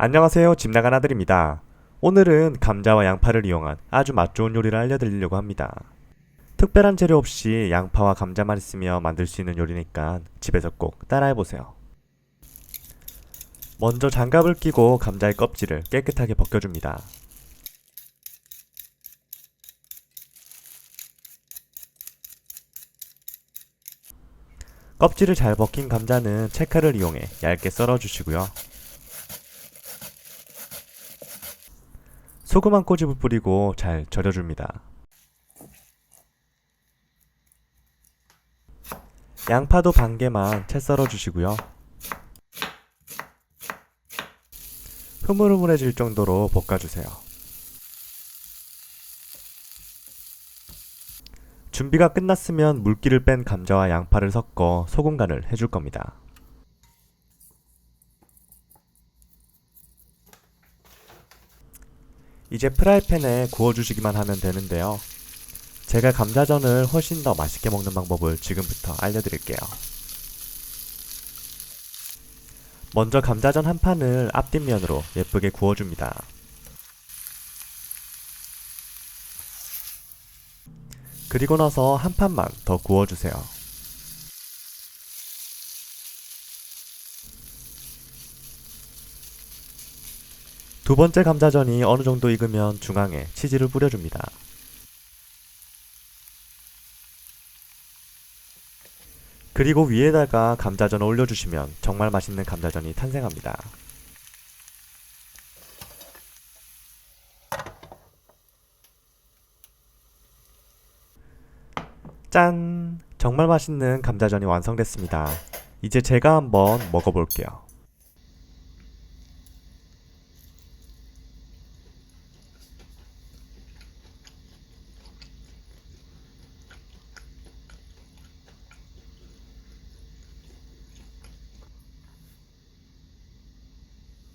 안녕하세요. 집 나간 아들입니다. 오늘은 감자와 양파를 이용한 아주 맛 좋은 요리를 알려드리려고 합니다. 특별한 재료 없이 양파와 감자만 있으면 만들 수 있는 요리니까 집에서 꼭 따라해보세요. 먼저 장갑을 끼고 감자의 껍질을 깨끗하게 벗겨줍니다. 껍질을 잘 벗긴 감자는 채칼을 이용해 얇게 썰어주시고요. 소금 한 꼬집을 뿌리고 잘 절여줍니다. 양파도 반 개만 채 썰어주시고요. 흐물흐물해질 정도로 볶아주세요. 준비가 끝났으면 물기를 뺀 감자와 양파를 섞어 소금 간을 해줄 겁니다. 이제 프라이팬에 구워주시기만 하면 되는데요. 제가 감자전을 훨씬 더 맛있게 먹는 방법을 지금부터 알려드릴게요. 먼저 감자전 한 판을 앞뒷면으로 예쁘게 구워줍니다. 그리고 나서 한 판만 더 구워주세요. 두 번째 감자전이 어느 정도 익으면 중앙에 치즈를 뿌려줍니다. 그리고 위에다가 감자전을 올려주시면 정말 맛있는 감자전이 탄생합니다. 짠! 정말 맛있는 감자전이 완성됐습니다. 이제 제가 한번 먹어볼게요.